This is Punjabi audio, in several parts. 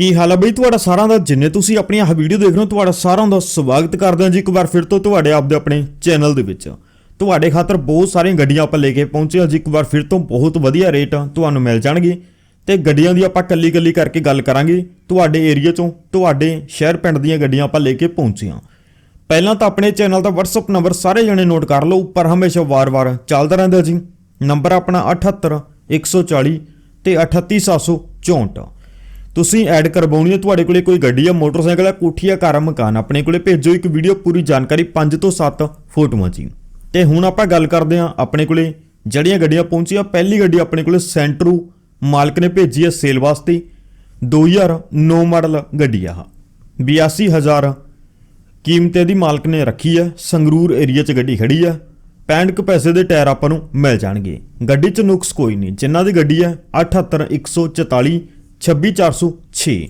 ਕੀ ਹਾਲ ਹੈ ਬਈ? ਤੁਹਾਡਾ ਸਾਰਿਆਂ ਦਾ, ਜਿੰਨੇ ਤੁਸੀਂ ਆਪਣੀ ਆਹ ਵੀਡੀਓ ਦੇਖ ਰਹੇ ਹੋ, ਤੁਹਾਡਾ ਸਾਰਿਆਂ ਦਾ ਸਵਾਗਤ ਕਰਦੇ ਹਾਂ ਜੀ ਇੱਕ ਵਾਰ ਫਿਰ ਤੋਂ ਤੁਹਾਡੇ ਆਪਦੇ ਆਪਣੇ ਚੈਨਲ ਦੇ ਵਿੱਚ। ਤੁਹਾਡੇ ਖਾਤਰ ਬਹੁਤ ਸਾਰੀਆਂ ਗੱਡੀਆਂ ਆਪਾਂ ਲੈ ਕੇ ਪਹੁੰਚੇ ਹਾਂ ਜੀ, ਇੱਕ ਵਾਰ ਫਿਰ ਤੋਂ ਬਹੁਤ ਵਧੀਆ ਰੇਟ ਤੁਹਾਨੂੰ ਮਿਲ ਜਾਣਗੇ। ਤੇ ਗੱਡੀਆਂ ਦੀ ਆਪਾਂ ਕੱਲੀ ਕੱਲੀ ਕਰਕੇ ਗੱਲ ਕਰਾਂਗੇ, ਤੁਹਾਡੇ ਏਰੀਆ ਚੋਂ, ਤੁਹਾਡੇ ਸ਼ਹਿਰ ਪਿੰਡ ਦੀਆਂ ਗੱਡੀਆਂ ਆਪਾਂ ਲੈ ਕੇ ਪਹੁੰਚੇ ਹਾਂ। ਪਹਿਲਾਂ ਤਾਂ ਆਪਣੇ ਚੈਨਲ ਦਾ WhatsApp ਨੰਬਰ ਸਾਰੇ ਜਣੇ ਨੋਟ ਕਰ ਲਓ, ਉੱਪਰ ਹਮੇਸ਼ਾ ਵਾਰ-ਵਾਰ ਚੱਲਦਾ ਰਹਿੰਦਾ ਜੀ। ਨੰਬਰ ਆਪਣਾ 78 140 ਤੇ 38764 ਤੁਸੀਂ ਐਡ ਕਰਵਾਉਣੀ ਹੈ, ਤੁਹਾਡੇ ਕੋਲੇ ਕੋਈ ਗੱਡੀ ਆ ਮੋਟਰਸਾਈਕਲ ਆ ਕੋਠੀ ਆ ਘਰ ਆ ਮਕਾਨ, ਆਪਣੇ ਕੋਲੇ ਭੇਜੋ, ਇੱਕ ਵੀਡੀਓ ਪੂਰੀ ਜਾਣਕਾਰੀ 5 ਤੋਂ 7 ਫੋਟੋਆਂ ਜੀ ਤੇ ਹੁਣ ਆਪਾਂ ਗੱਲ ਕਰਦੇ ਹਾਂ ਆਪਣੇ ਕੋਲੇ ਜਿਹੜੀਆਂ ਗੱਡੀਆਂ ਪਹੁੰਚੀਆਂ, ਪਹਿਲੀ ਗੱਡੀ ਆਪਣੇ ਕੋਲੇ ਸੈਂਟਰੂ ਮਾਲਕ ਨੇ ਭੇਜੀ ਹੈ ਸੇਲ ਵਾਸਤੇ 2009 ਮਾਡਲ ਗੱਡੀ ਆ ਆਹ। 82000 ਕੀਮਤ ਇਹਦੀ ਮਾਲਕ ਨੇ ਰੱਖੀ ਹੈ, ਸੰਗਰੂਰ ਏਰੀਆ 'ਚ ਗੱਡੀ ਖੜੀ ਹੈ। 65 ਕੁ ਪੈਸੇ ਦੇ ਟਾਇਰ ਆਪਾਂ ਨੂੰ ਮਿਲ ਜਾਣਗੇ। ਗੱਡੀ 'ਚ ਨੁਕਸ ਕੋਈ ਨਹੀਂ, ਜਿਨ੍ਹਾਂ ਦੀ ਗੱਡੀ ਹੈ 78144 26406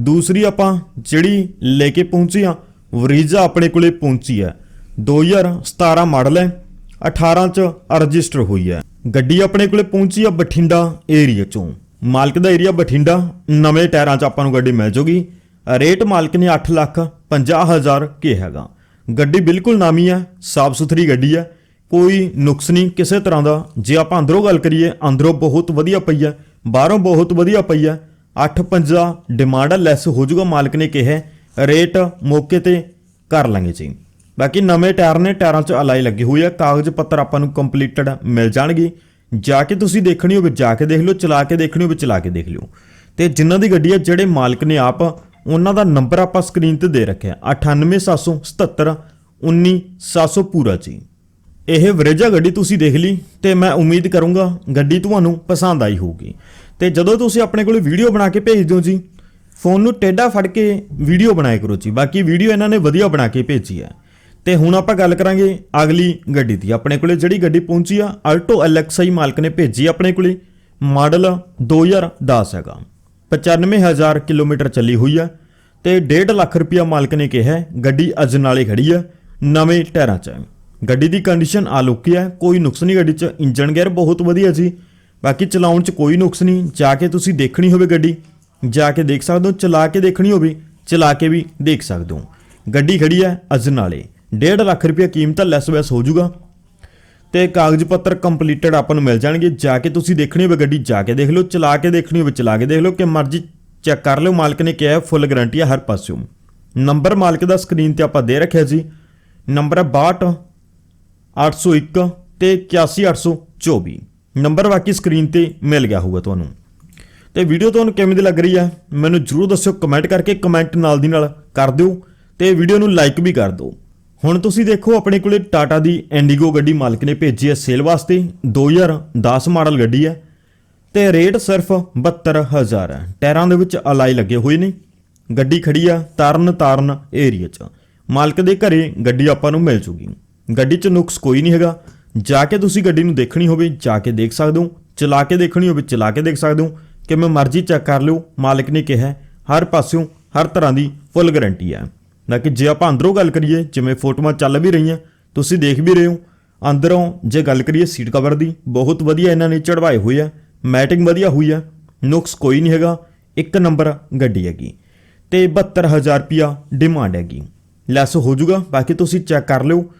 ਦੂਸਰੀ ਆਪਾਂ ਜਿਹੜੀ ਲੈ ਕੇ ਪਹੁੰਚੇ ਆ ਵਰੀਜ਼ਾ ਆਪਣੇ ਕੋਲੇ ਪਹੁੰਚੀ ਹੈ। 2017 ਮਾਡਲ ਹੈ 18 ਚ ਰਜਿਸਟਰ ਹੋਈ ਹੈ। ਗੱਡੀ ਆਪਣੇ ਕੋਲੇ ਪਹੁੰਚੀ ਆ ਬਠਿੰਡਾ ਏਰੀਆ ਚੋਂ। ਮਾਲਕ ਦਾ ਏਰੀਆ ਬਠਿੰਡਾ, ਨਵੇਂ ਟਾਇਰਾਂ 'ਚ ਆਪਾਂ ਨੂੰ ਗੱਡੀ ਮਿਲ ਜੂਗੀ। ਰੇਟ ਮਾਲਕ ਨੇ 8 ਲੱਖ 50 ਹਜ਼ਾਰ ਕੇ ਹੈਗਾ। ਗੱਡੀ ਬਿਲਕੁਲ ਨਾਮੀ ਹੈ, ਸਾਫ਼ ਸੁਥਰੀ ਗੱਡੀ ਹੈ। ਕੋਈ ਨੁਕਸ ਨਹੀਂ, ਕਿਸੇ ਤਰ੍ਹਾਂ ਦਾ। ਜੇ ਆਪਾਂ ਅੰਦਰੋਂ ਗੱਲ ਕਰੀਏ, ਅੰਦਰੋਂ ਬਹੁਤ ਵਧੀਆ ਪਈ ਹੈ। ਬਾਹਰੋਂ ਬਹੁਤ ਵਧੀਆ ਪਈ ਹੈ 850 ਡਿਮਾਂਡ ਹੈ ਲੈਸ ਹੋ ਜਾਊਗਾ। ਮਾਲਕ ਨੇ ਕਿਹਾ ਰੇਟ ਮੌਕੇ ਤੇ ਕਰ ਲਾਂਗੇ ਜੀ ਬਾਕੀ ਨਵੇਂ ਟਾਇਰ ਨੇ, ਟਾਇਰਾਂ 'ਚ ਅਲਾਈ ਲੱਗੀ ਹੋਈ ਹੈ ਕਾਗਜ਼ ਪੱਤਰ ਆਪਾਂ ਨੂੰ ਕੰਪਲੀਟਡ ਮਿਲ ਜਾਣਗੇ। ਜਾ ਕੇ ਤੁਸੀਂ ਦੇਖਣੀ ਹੋਵੇ, ਜਾ ਕੇ ਦੇਖ ਲਿਓ, ਚਲਾ ਕੇ ਦੇਖਣੀ ਹੋਵੇ, ਚਲਾ ਕੇ ਦੇਖ ਲਿਓ। ਤੇ ਜਿਨ੍ਹਾਂ ਦੀ ਗੱਡੀ ਆ, ਜਿਹੜੇ ਮਾਲਕ ਨੇ ਆਪ, ਉਹਨਾਂ ਦਾ ਨੰਬਰ ਆਪਾਂ ਸਕਰੀਨ ਤੇ ਦੇ ਰੱਖਿਆ। 98777 19700 ਪੂਰਾ ਜੀ ਇਹ ਵਰੇਜਾ ਗੱਡੀ ਤੁਸੀਂ ਦੇਖ ਲਈ ਤੇ ਮੈਂ ਉਮੀਦ ਕਰੂੰਗਾ ਗੱਡੀ ਤੁਹਾਨੂੰ ਪਸੰਦ ਆਈ ਹੋਊਗੀ। ਤੇ ਜਦੋਂ ਤੁਸੀਂ ਆਪਣੇ ਕੋਲ ਵੀਡੀਓ ਬਣਾ ਕੇ ਭੇਜ ਦਿਓ ਜੀ, ਫੋਨ ਨੂੰ ਟੇਢਾ ਫੜ ਕੇ ਵੀਡੀਓ ਬਣਾਇਆ ਕਰੋ ਜੀ। ਬਾਕੀ ਵੀਡੀਓ ਇਹਨਾਂ ਨੇ ਵਧੀਆ ਬਣਾ ਕੇ ਭੇਜੀ ਹੈ। ਤੇ ਹੁਣ ਆਪਾਂ ਗੱਲ ਕਰਾਂਗੇ ਅਗਲੀ ਗੱਡੀ ਦੀ। ਆਪਣੇ ਕੋਲੇ ਜਿਹੜੀ ਗੱਡੀ ਪਹੁੰਚੀ ਆ ਅਲਟੋ ਐਲਐਕਸਆਈ ਮਾਲਕ ਨੇ ਭੇਜੀ ਆਪਣੇ ਕੋਲੇ। ਮਾਡਲ 2010 ਹੈਗਾ। 95000 ਕਿਲੋਮੀਟਰ ਚੱਲੀ ਹੋਈ ਆ ਤੇ 1.5 ਲੱਖ ਰੁਪਇਆ ਮਾਲਕ ਨੇ ਕਿਹਾ ਹੈ। ਗੱਡੀ ਅਜਨਾਲੇ ਖੜੀ ਆ, ਨਵੇਂ ਟਾਇਰਾਂ 'ਚ। ਗੱਡੀ ਦੀ ਕੰਡੀਸ਼ਨ ਆਲੋਕੀ ਹੈ, ਕੋਈ ਨੁਕਸ ਨਹੀਂ ਗੱਡੀ 'ਚ ਇੰਜਨ ਗੇਅਰ ਬਹੁਤ ਵਧੀਆ ਜੀ ਬਾਕੀ ਚਲਾਉਣ 'ਚ ਕੋਈ ਨੁਕਸ ਨਹੀਂ, ਜਾ ਕੇ ਤੁਸੀਂ ਦੇਖਣੀ ਹੋਵੇ ਗੱਡੀ, ਜਾ ਕੇ ਦੇਖ ਸਕਦੇ ਹੋ, ਚਲਾ ਕੇ ਦੇਖਣੀ ਹੋਵੇ, ਚਲਾ ਕੇ ਵੀ ਦੇਖ ਸਕਦੇ ਹੋ। ਗੱਡੀ ਖੜੀ ਹੈ ਅਜਨਾਲੇ 1.5 ਲੱਖ ਰੁਪਏ ਕੀਮਤ ਲੈਸ ਵੈਸ ਹੋ ਜਾਊਗਾ ਤੇ ਕਾਗਜ਼ ਪੱਤਰ ਕੰਪਲੀਟਡ ਆਪਾਂ ਨੂੰ ਮਿਲ ਜਾਣਗੇ, ਜਾ ਕੇ ਤੁਸੀਂ ਦੇਖਣੀ ਹੋਵੇ ਗੱਡੀ, ਜਾ ਕੇ ਦੇਖ ਲਓ, ਚਲਾ ਕੇ ਦੇਖਣੀ ਹੋਵੇ, ਚਲਾ ਕੇ ਦੇਖ ਲਓ, ਕਿ ਮਰਜ਼ੀ ਚੈੱਕ ਕਰ ਲਿਓ, ਮਾਲਕ ਨੇ ਕਿਹਾ ਫੁੱਲ ਗਾਰੰਟੀ ਹੈ ਹਰ ਪਾਸਿਓਂ। ਨੰਬਰ ਮਾਲਕ ਦਾ ਸਕਰੀਨ ਤੇ ਆਪਾਂ ਦੇ ਰੱਖਿਆ ਜੀ ਨੰਬਰ ਹੈ 62 801 ਤੇ 81824 ਨੰਬਰ ਬਾਕੀ ਸਕਰੀਨ ਤੇ ਮਿਲ ਗਿਆ ਹੋਊਗਾ ਤੁਹਾਨੂੰ। ਤੇ ਵੀਡੀਓ ਤੁਹਾਨੂੰ ਕਿਵੇਂ ਦੀ ਲੱਗ ਰਹੀ ਹੈ ਮੈਨੂੰ ਜਰੂਰ ਦੱਸਿਓ ਕਮੈਂਟ ਕਰਕੇ ਕਮੈਂਟ ਨਾਲ ਦੀ ਨਾਲ ਕਰ ਦਿਓ ਤੇ ਵੀਡੀਓ ਨੂੰ ਲਾਈਕ ਵੀ ਕਰ ਦਿਓ। ਹੁਣ ਤੁਸੀਂ ਦੇਖੋ, ਆਪਣੇ ਕੋਲੇ ਟਾਟਾ ਦੀ ਇੰਡੀਗੋ ਗੱਡੀ ਮਾਲਕ ਨੇ ਭੇਜੀ ਹੈ ਸੇਲ ਵਾਸਤੇ 2010 ਮਾਡਲ ਗੱਡੀ ਹੈ ਤੇ ਰੇਟ ਸਿਰਫ 72000 ਹੈ ਟਾਇਰਾਂ ਦੇ ਵਿੱਚ ਅਲਾਈ ਲੱਗੇ ਹੋਏ ਨੇ। ਗੱਡੀ ਖੜੀ ਆ ਤਰਨ ਤਾਰਨ ਏਰੀਆ 'ਚ। ਮਾਲਕ ਦੇ ਘਰੇ ਗੱਡੀ ਆਪਾਂ ਨੂੰ ਮਿਲ ਜੂਗੀ। ਗੱਡੀ 'ਚ ਨੁਕਸ ਕੋਈ ਨਹੀਂ ਹੈਗਾ। ਜਾ ਕੇ ਤੁਸੀਂ ਗੱਡੀ ਨੂੰ ਦੇਖਣੀ ਹੋਵੇ, ਜਾ ਕੇ ਦੇਖ ਸਕਦੇ ਹੋ। ਚਲਾ ਕੇ ਦੇਖਣੀ ਹੋਵੇ, ਚਲਾ ਕੇ ਦੇਖ ਸਕਦੇ ਹੋ। ਕਿਵੇਂ ਮਰਜ਼ੀ ਚੈੱਕ ਕਰ ਲਿਓ, ਮਾਲਕ ਨੇ ਕਿਹਾ ਹਰ ਪਾਸਿਓਂ ਹਰ ਤਰ੍ਹਾਂ ਦੀ ਫੁੱਲ ਗਾਰੰਟੀ ਹੈ। ਨਾ ਕਿ ਜੇ ਆਪਾਂ ਅੰਦਰੋਂ ਗੱਲ ਕਰੀਏ, ਜਿਵੇਂ ਫੋਟੋਆਂ ਚੱਲ ਵੀ ਰਹੀਆਂ, ਤੁਸੀਂ ਦੇਖ ਵੀ ਰਹੇ ਹੋ। ਅੰਦਰੋਂ ਜੇ ਗੱਲ ਕਰੀਏ ਸੀਟ ਕਵਰ ਦੀ, ਬਹੁਤ ਵਧੀਆ ਇਹਨਾਂ ਨੇ ਚੜਵਾਏ ਹੋਏ ਆ ਮੈਟਿੰਗ ਵਧੀਆ ਹੋਈ ਆ, ਨੁਕਸ ਕੋਈ ਨਹੀਂ ਹੈਗਾ, ਇੱਕ ਨੰਬਰ ਗੱਡੀ ਹੈਗੀ। ਤੇ 72000 ਰੁਪਿਆ ਡਿਮਾਂਡ ਹੈਗੀ। ਲੈਸ ਹੋ ਜਾਊਗਾ, ਬਾਕੀ ਤੁਸੀਂ ਚੈੱਕ ਕਰ ਲਿਓ।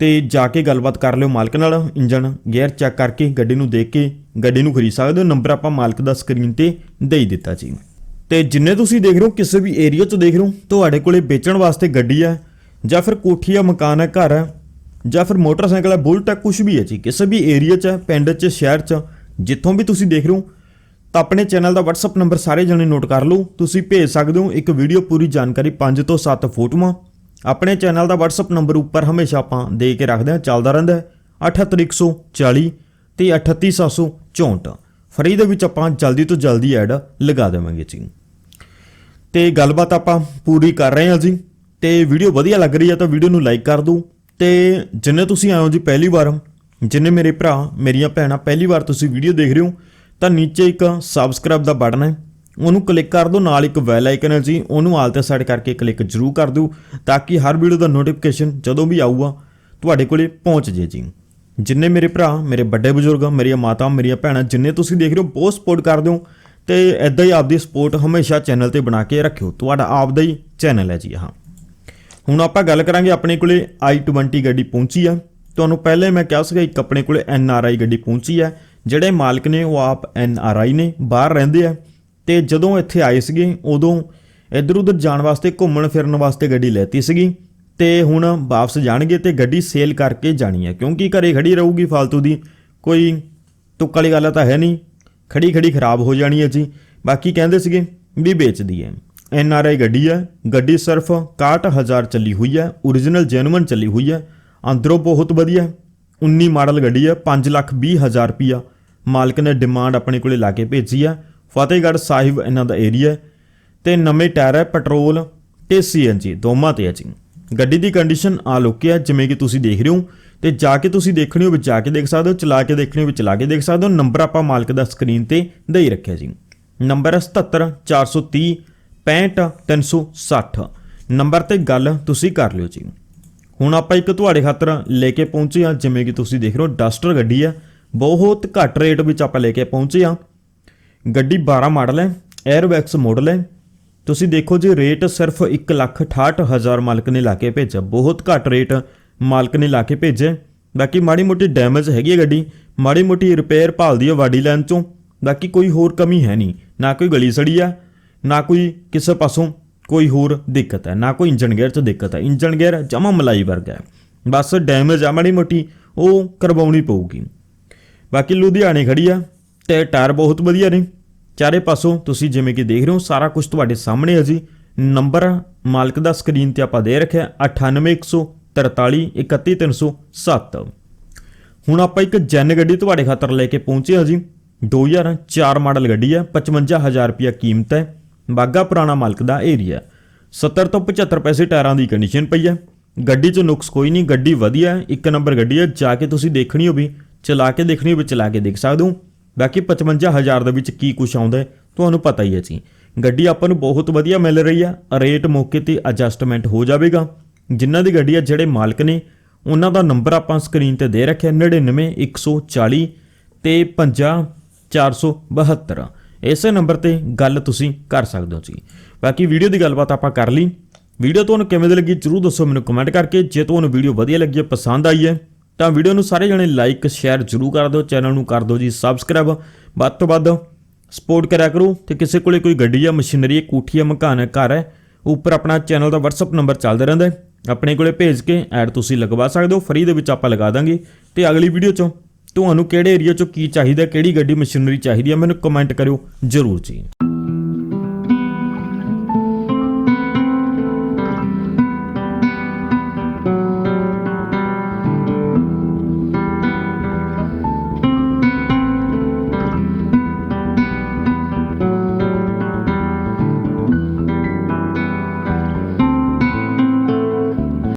ਤੇ ਜਾ ਕੇ ਗੱਲਬਾਤ ਕਰ ਲਿਓ ਮਾਲਕ ਨਾਲ ਇੰਜਨ ਗੇਅਰ ਚੈੱਕ ਕਰਕੇ ਗੱਡੀ ਨੂੰ ਦੇਖ ਕੇ ਗੱਡੀ ਨੂੰ ਖਰੀਦ ਸਕਦੇ ਹੋ। ਨੰਬਰ ਆਪਾਂ ਮਾਲਕ ਦਾ ਸਕਰੀਨ ਤੇ ਦੇ ਹੀ ਦਿੱਤਾ ਜੀ। ਤੇ ਜਿੰਨੇ ਤੁਸੀਂ ਦੇਖ ਰਹੇ ਹੋ ਕਿਸੇ ਵੀ ਏਰੀਆ 'ਚ ਦੇਖ ਰਹੇ ਹੋ ਤੁਹਾਡੇ ਕੋਲੇ ਵੇਚਣ ਵਾਸਤੇ ਗੱਡੀ ਹੈ ਜਾਂ ਫਿਰ ਕੋਠੀ ਆ ਮਕਾਨ ਹੈ ਘਰ ਹੈ ਜਾਂ ਫਿਰ ਮੋਟਰਸਾਈਕਲ ਹੈ ਬੁਲਟ ਹੈ ਕੁਝ ਵੀ ਹੈ ਜੀ ਕਿਸੇ ਵੀ ਏਰੀਆ 'ਚ ਹੈ, ਪਿੰਡ 'ਚ ਸ਼ਹਿਰ 'ਚ ਜਿੱਥੋਂ ਵੀ ਤੁਸੀਂ ਦੇਖ ਰਹੇ ਹੋ ਤਾਂ ਆਪਣੇ ਚੈਨਲ ਦਾ WhatsApp ਨੰਬਰ ਸਾਰੇ ਜਣੇ ਨੋਟ ਕਰ ਲਓ। ਤੁਸੀਂ ਭੇਜ ਸਕਦੇ ਹੋ ਇੱਕ ਵੀਡੀਓ ਪੂਰੀ ਜਾਣਕਾਰੀ 5 ਤੋਂ 7 ਫੋਟੋਆਂ ਆਪਣੇ ਚੈਨਲ ਦਾ WhatsApp ਨੰਬਰ ਉੱਪਰ ਹਮੇਸ਼ਾ ਆਪਾਂ ਦੇ ਕੇ ਰੱਖਦੇ ਹਾਂ, ਚੱਲਦਾ ਰਹਿੰਦਾ ਹੈ। 78140 ਤੇ 38764 ਫਰੀ ਦੇ ਵਿੱਚ ਆਪਾਂ ਜਲਦੀ ਤੋਂ ਜਲਦੀ ਐਡ ਲਗਾ ਦੇਵਾਂਗੇ ਜੀ। ਤੇ ਗੱਲਬਾਤ ਆਪਾਂ ਪੂਰੀ ਕਰ ਰਹੇ ਹਾਂ ਜੀ। ਤੇ ਵੀਡੀਓ ਵਧੀਆ ਲੱਗ ਰਹੀ ਹੈ ਤਾਂ ਵੀਡੀਓ ਨੂੰ ਲਾਈਕ ਕਰ ਦਿਓ। ਤੇ ਜਿੰਨੇ ਤੁਸੀਂ ਆਏ ਹੋ ਜੀ ਪਹਿਲੀ ਵਾਰ, ਜਿੰਨੇ ਮੇਰੇ ਭਰਾ, ਮੇਰੀਆਂ ਭੈਣਾਂ ਪਹਿਲੀ ਵਾਰ ਤੁਸੀਂ ਵੀਡੀਓ ਦੇਖ ਰਹੇ ਹੋ, ਤਾਂ ਨੀਚੇ ਇੱਕ ਸਬਸਕ੍ਰਾਈਬ ਦਾ ਬਟਨ ਹੈ। ਉਹਨੂੰ ਕਲਿੱਕ ਕਰ ਦਿਓ ਨਾਲ ਇੱਕ ਵੈਲ ਆਈਕਨ ਹੈ ਜੀ, ਉਹਨੂੰ ਆਲ ਤੇ ਸੈੱਟ ਕਰਕੇ ਕਲਿੱਕ ਜ਼ਰੂਰ ਕਰ ਦਿਓ, ਤਾਂ ਕਿ ਹਰ ਵੀਡੀਓ ਦਾ ਨੋਟੀਫਿਕੇਸ਼ਨ ਜਦੋਂ ਵੀ ਆਊਗਾ, ਤੁਹਾਡੇ ਕੋਲੇ ਪਹੁੰਚ ਜੇ ਜੀ। ਜਿੰਨੇ ਮੇਰੇ ਭਰਾ, ਮੇਰੇ ਵੱਡੇ ਬਜ਼ੁਰਗ, ਮੇਰੀਆਂ ਮਾਤਾ, ਮੇਰੀਆਂ ਭੈਣਾਂ, ਜਿੰਨੇ ਤੁਸੀਂ ਦੇਖ ਰਹੇ ਹੋ, ਬਹੁਤ ਸਪੋਰਟ ਕਰਦੇ ਹੋ, ਤੇ ਐਦਾਂ ਹੀ ਆਪਦੀ ਸਪੋਰਟ ਹਮੇਸ਼ਾ ਚੈਨਲ ਤੇ ਬਣਾ ਕੇ ਰੱਖਿਓ। ਤੁਹਾਡਾ ਆਪਦਾ ਹੀ ਚੈਨਲ ਹੈ ਜੀ ਹਾਂ ਹੁਣ ਆਪਾਂ ਗੱਲ ਕਰਾਂਗੇ, ਆਪਣੇ ਕੋਲੇ i20 ਗੱਡੀ ਪਹੁੰਚੀ ਆ। ਤੁਹਾਨੂੰ ਪਹਿਲੇ ਮੈਂ ਕਿਹਾ ਸੀਗਾ, ਇੱਕ ਆਪਣੇ ਕੋਲੇ NRI ਗੱਡੀ ਪਹੁੰਚੀ ਆ। ਜਿਹੜੇ ਮਾਲਕ ਨੇ, ਉਹ ਆਪ NRI ਨੇ, ਬਾਹਰ ਰਹਿੰਦੇ ਆ। ਤੇ ਜਦੋਂ ਇੱਥੇ ਆਏ ਸੀਗੇ, ਉਦੋਂ ਇੱਧਰ ਉੱਧਰ ਜਾਣ ਵਾਸਤੇ, ਘੁੰਮਣ ਫਿਰਨ ਵਾਸਤੇ ਗੱਡੀ ਲੈਤੀ ਸੀਗੀ ਤੇ ਹੁਣ ਵਾਪਸ ਜਾਣਗੇ ਤੇ ਗੱਡੀ ਸੇਲ ਕਰਕੇ ਜਾਣੀ ਹੈ। ਕਿਉਂਕਿ ਘਰੇ ਖੜੀ ਰਹੂਗੀ ਫालतू ਦੀ, ਕੋਈ ਤੁੱਕ ਵਾਲੀ ਗੱਲ ਤਾਂ ਹੈ ਨਹੀਂ। ਖੜੀ ਖੜੀ ਖਰਾਬ ਹੋ ਜਾਣੀ ਹੈ ਜੀ। ਬਾਕੀ ਕਹਿੰਦੇ ਸੀਗੇ ਵੀ ਵੇਚਦੀ ਹੈ। ਐਨ ਆਰ ਆਈ ਗੱਡੀ ਹੈ। ਗੱਡੀ ਸਿਰਫ 61000 ਚੱਲੀ ਹੋਈ ਹੈ। origignal ਜੈਨੂਇਨ ਚੱਲੀ ਹੋਈ ਹੈ। ਅੰਦਰੋਂ ਬਹੁਤ ਵਧੀਆ ਹੈ। 19 ਮਾਡਲ ਗੱਡੀ ਹੈ। 5 ਲੱਖ 20 ਹਜ਼ਾਰ ਰੁਪਿਆ ਮਾਲਕ ਨੇ ਡਿਮਾਂਡ ਆਪਣੇ ਕੋਲੇ ਲਾ ਕੇ ਭੇਜੀ ਹੈ। ਫਤਿਹਗੜ੍ਹ ਸਾਹਿਬ ਇਹਨਾਂ ਦਾ ਏਰੀਆ ਹੈ ਤੇ ਨਵੇਂ ਟਾਇਰ ਹੈ, ਪੈਟਰੋਲ ਤੇ ਸੀਐਨਜੀ ਦੋਵਾਂ ਤੇ ਹੈ ਜੀ। ਗੱਡੀ ਦੀ ਕੰਡੀਸ਼ਨ ਆ ਲੁੱਕੀ ਹੈ ਜਿਵੇਂ ਕਿ ਤੁਸੀਂ ਦੇਖ ਰਹੇ ਹੋ, ਤੇ ਜਾ ਕੇ ਤੁਸੀਂ ਦੇਖਣੀ ਹੋ ਵੀ ਜਾ ਕੇ ਦੇਖ ਸਕਦੇ ਹੋ, ਚਲਾ ਕੇ ਦੇਖਣੀ ਹੋ ਵੀ ਚਲਾ ਕੇ ਦੇਖ ਸਕਦੇ ਹੋ ਨੰਬਰ ਆਪਾਂ ਮਾਲਕ ਦਾ ਸਕਰੀਨ ਤੇ ਦੇ ਹੀ ਰੱਖਿਆ ਜੀ। ਨੰਬਰ ਹੈ 77 430 65 360 ਨੰਬਰ ਤੇ ਗੱਲ ਤੁਸੀਂ ਕਰ ਲਿਓ ਜੀ। ਹੁਣ ਆਪਾਂ ਇੱਕ ਤੁਹਾਡੇ ਖਾਤਰ ਲੈ ਕੇ ਪਹੁੰਚੇ ਆ ਜਿਵੇਂ ਕਿ ਤੁਸੀਂ ਦੇਖ ਰਹੇ ਹੋ, ਡਸਟਰ ਗੱਡੀ ਆ ਬਹੁਤ ਘੱਟ ਰੇਟ ਵਿੱਚ ਆਪਾਂ ਲੈ ਕੇ ਪਹੁੰਚੇ ਆ ਗੱਡੀ 12 ਮਾਡਲ ਹੈ 에ਅਰਬੈਕਸ ਮਾਡਲ ਹੈ। ਤੁਸੀਂ ਦੇਖੋ ਜੀ ਰੇਟ ਸਿਰਫ 168000 ਮਾਲਕ ਨੇ ਲਾ ਕੇ ਭੇਜਿਆ। ਬਹੁਤ ਘੱਟ ਰੇਟ ਮਾਲਕ ਨੇ ਲਾ ਕੇ ਭੇਜਿਆ। ਬਾਕੀ ਮਾੜੀ ਮੋਟੀ ਡੈਮੇਜ ਹੈਗੀ ਹੈ ਗੱਡੀ। ਮਾੜੀ ਮੋਟੀ ਰਿਪੇਅਰ ਭਾਲਦੀ ਹੈ ਵਾਡੀ ਲਾਈਨ ਚੋਂ। ਬਾਕੀ ਕੋਈ ਹੋਰ ਕਮੀ ਹੈ ਨਹੀਂ। ਨਾ ਕੋਈ ਗਲੀ ਸੜੀ ਆ, ਨਾ ਕੋਈ ਕਿਸੇ ਪਾਸੋਂ ਕੋਈ ਹੋਰ ਦਿੱਕਤ ਹੈ। ਨਾ ਕੋਈ ਇੰਜਨ ਗੇਅਰ 'ਚ ਦਿੱਕਤ ਹੈ। ਇੰਜਨ ਗੇਅਰ ਜਮਾ ਮਲਾਈ ਵਰਗਾ ਹੈ। ਬਸ ਡੈਮੇਜ ਆ ਮਾੜੀ ਮੋਟੀ, ਉਹ ਕਰਵਾਉਣੀ ਪਊਗੀ। ਬਾਕੀ ਲੁਧਿਆਣੇ ਖੜੀ ਆ। ਤੇ ਟਾਇਰ ਬਹੁਤ ਵਧੀਆ ਨੇ। ਚਾਰੇ ਪਾਸੋਂ ਤੁਸੀਂ ਜਿਵੇਂ ਕਿ ਦੇਖ ਰਹੇ ਹੋ, ਸਾਰਾ ਕੁਝ ਤੁਹਾਡੇ ਸਾਹਮਣੇ ਹੈ ਜੀ। ਨੰਬਰ ਮਾਲਕ ਦਾ ਸਕਰੀਨ ਤੇ ਆਪਾਂ ਦੇ ਰੱਖਿਆ 98143 31307 ਹੁਣ ਆਪਾਂ ਇੱਕ ਜੈਨ ਗੱਡੀ ਤੁਹਾਡੇ ਖਾਤਰ ਲੈ ਕੇ ਪਹੁੰਚੇ ਹਾਂ ਜੀ। 2004 ਮਾਡਲ ਗੱਡੀ ਹੈ 55000 ਰੁਪਿਆ ਕੀਮਤ ਹੈ। ਬਾਗਾ ਪੁਰਾਣਾ ਮਾਲਕ ਦਾ ਏਰੀਆ 70 ਤੋਂ 75 ਪੈਸੇ ਟਾਇਰਾਂ ਦੀ ਕੰਡੀਸ਼ਨ ਪਈ ਹੈ। ਗੱਡੀ 'ਚ ਨੁਕਸ ਕੋਈ ਨਹੀਂ, ਗੱਡੀ ਵਧੀਆ ਹੈ, ਇੱਕ ਨੰਬਰ ਗੱਡੀ ਹੈ, ਜਾ ਕੇ ਤੁਸੀਂ ਦੇਖਣੀ ਹੋਵੇ, ਚਲਾ ਕੇ ਦੇਖਣੀ ਹੋਵੇ, ਚਲਾ ਕੇ ਦੇਖ ਸਕਦੇ ਹੋ। ਬਾਕੀ 55000 ਦੇ ਵਿੱਚ ਕੀ ਕੁਝ ਆਉਂਦਾ ਤੁਹਾਨੂੰ ਪਤਾ ਹੀ ਹੈ ਜੀ। ਗੱਡੀ ਆਪਾਂ ਨੂੰ ਬਹੁਤ ਵਧੀਆ ਮਿਲ ਰਹੀ ਆ, ਰੇਟ ਮੌਕੇ ਤੇ ਐਡਜਸਟਮੈਂਟ ਹੋ ਜਾਵੇਗਾ। ਜਿਨ੍ਹਾਂ ਦੀ ਗੱਡੀ ਆ, ਜਿਹੜੇ ਮਾਲਕ ਨੇ, ਉਹਨਾਂ ਦਾ ਨੰਬਰ ਆਪਾਂ ਸਕਰੀਨ ਤੇ ਦੇ ਰੱਖਿਆ 99 140 ਤੇ 50 472 ਇਸੇ ਨੰਬਰ ਤੇ ਗੱਲ ਤੁਸੀਂ ਕਰ ਸਕਦੇ ਹੋ ਜੀ। ਬਾਕੀ ਵੀਡੀਓ ਦੀ ਗੱਲਬਾਤ ਆਪਾਂ ਕਰ ਲਈ। ਵੀਡੀਓ ਤੁਹਾਨੂੰ ਕਿਵੇਂ ਦੀ ਲੱਗੀ, ਜਰੂਰ ਦੱਸੋ ਮੈਨੂੰ ਕਮੈਂਟ ਕਰਕੇ। ਜੇ ਤੁਹਾਨੂੰ ਵੀਡੀਓ ਵਧੀਆ ਲੱਗੀ ਹੈ ਪਸੰਦ ਆਈ ਹੈ ਤਾਂ ਵੀਡੀਓ ਨੂੰ ਸਾਰੇ ਜਣੇ ਲਾਈਕ ਸ਼ੇਅਰ ਜਰੂਰ ਕਰ ਦਿਓ ਚੈਨਲ ਨੂੰ ਕਰ ਦਿਓ ਜੀ ਸਬਸਕ੍ਰਾਈਬ ਵੱਧ ਤੋਂ ਵੱਧ ਸਪੋਰਟ ਕਰਿਆ ਕਰੋ ਤੇ ਕਿਸੇ ਕੋਲੇ ਕੋਈ ਗੱਡੀ ਜਾਂ ਮਸ਼ੀਨਰੀ ਹੈ ਕੋਠੀ ਜਾਂ ਮਕਾਨ ਹੈ, ਘਰ ਹੈ, ਉੱਪਰ ਆਪਣਾ ਚੈਨਲ ਦਾ WhatsApp ਨੰਬਰ ਚੱਲਦਾ ਰਹਿੰਦਾ ਹੈ। ਆਪਣੇ ਕੋਲੇ ਭੇਜ ਕੇ ਐਡ ਤੁਸੀਂ ਲਗਵਾ ਸਕਦੇ ਹੋ ਫਰੀ ਦੇ ਵਿੱਚ ਆਪਾਂ ਲਗਾ ਦਾਂਗੇ। ਤੇ ਅਗਲੀ ਵੀਡੀਓ 'ਚੋਂ ਤੁਹਾਨੂੰ ਕਿਹੜੇ ਏਰੀਆ 'ਚੋਂ ਕੀ ਚਾਹੀਦਾ, ਕਿਹੜੀ ਗੱਡੀ ਮਸ਼ੀਨਰੀ ਚਾਹੀਦੀ ਹੈ, ਮੈਨੂੰ ਕਮੈਂਟ ਕਰਿਓ ਜਰੂਰ ਜੀ।